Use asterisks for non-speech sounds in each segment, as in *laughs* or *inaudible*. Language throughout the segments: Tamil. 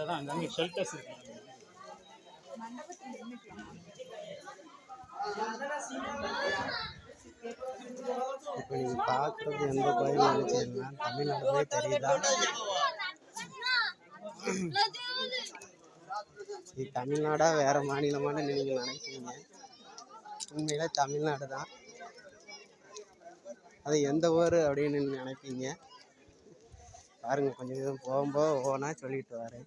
அதான் அங்கே ஷெல்டர்ஸ் இருக்கு. இப்போ நீங்கள் பார்க்குறது எந்த கோயில் நினச்சிங்கன்னா தமிழ்நாடுலே தெரியுதா? இது தமிழ்நாடா வேற மாநிலமான நீங்கள் நினைக்கிறீங்க? உண்மையில தமிழ்நாடு தான் அது எந்த ஊர் அப்படின்னு நினைப்பீங்க? பாருங்க கொஞ்சம் தூரம் போகும்போது ஓனா சொல்லிட்டு வரேன்.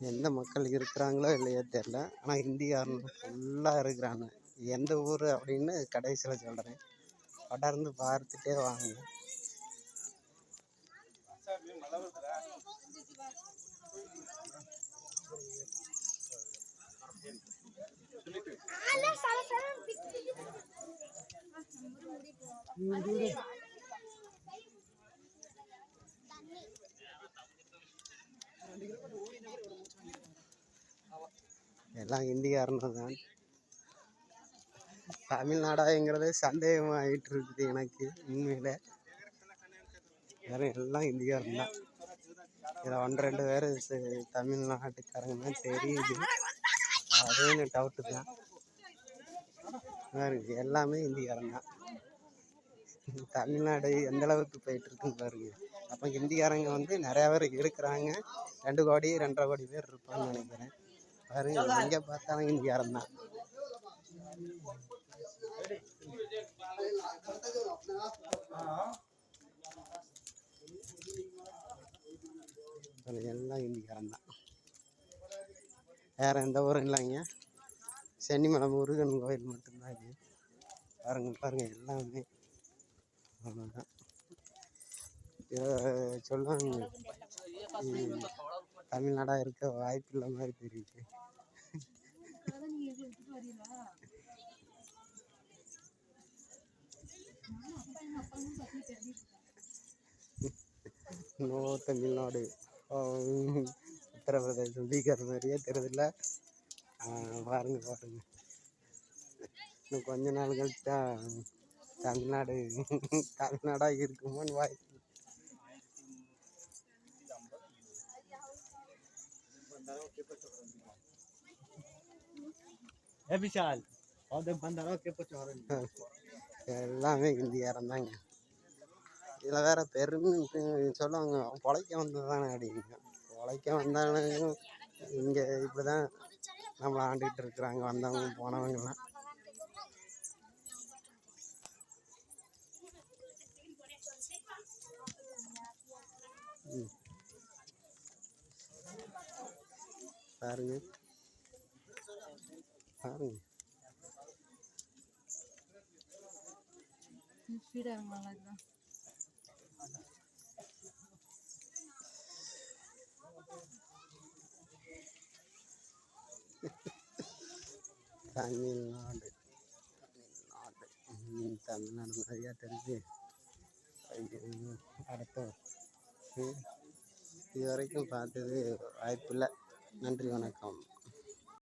எந்த மக்கள் இருக்கிறாங்களோ இல்லையோ தெரில ஆனால் ஹிந்திக்காரன் ஃபுல்லாக இருக்கிறாங்க. எந்த ஊர் அப்படின்னு கடைசியில் சொல்கிறேன் படர்ந்து பார்த்துட்டே வாங்க. எல்லாம் ஹிந்திகாரனும் தான் தமிழ்நாடாங்கிறதே சந்தேகமாகிட்டு இருக்குது எனக்கு உண்மையில். வேற எல்லாம் ஹிந்திக்காரன் தான் இதில் ஒன்று ரெண்டு பேர் தமிழ்நாட்டுக்காரங்க தான் தெரியுது. அதுவும் டவுட்டு தான். பாருங்க எல்லாமே ஹிந்திக்காரன் தான் தமிழ்நாடு எந்த அளவுக்கு போயிட்டு இருக்குன்னு பாருங்க. அப்போ ஹிந்திக்காரங்க வந்து நிறையா பேர் இருக்கிறாங்க. ரெண்டு கோடி ரெண்டரை கோடி பேர் இருப்பான்னு நினைக்கிறேன். பாருங்க எங்கே பார்த்தாலும் ஹிந்திக்காரன் தான். எல்லாம் ஹிந்திக்காரன் தான். வேற எந்த ஊரும் இல்லைங்க. சென்னிமலை முருகன் கோயில் மட்டும்தான் இது. பாருங்க பாருங்க எல்லாமே. அவ்வளோதான் சொல்லுவாங்க. ம், தமிழ்நாடா இருக்க வாய்ப்பு இல்லை மாதிரி தெரியுது நோ தமிழ்நாடு. உத்தரப்பிரதேசம் பீகார் மாதிரியே தெரியல பாருங்க பாருங்க. இன்னும் கொஞ்ச நாள் கழிச்சு தான் தமிழ்நாடு தமிழ்நாடா இருக்குமோன்னு வாய்ப்பு ஏ விஷால் *laughs* எல்லாமே ஹிந்திக்காரன் தாங்க. இதில் வேற பெரும் சொல்லுவாங்க. பொழைக்க வந்ததானே அப்படிங்க பொழைக்க வந்தாலும் இங்கே இப்படி தான் நம்மளை ஆண்டுகிட்டு இருக்கிறாங்க வந்தவங்க போனவங்கலாம் பாருங்க. பாருங்க. தமிழ்நாடு. தமிழ்நாடு. தமிழ்நாடு தெரியுது. ஐயோ, அடுத்த இது வரைக்கும் பார்த்தது வாய்ப்பில்லை. நன்றி வணக்கம்.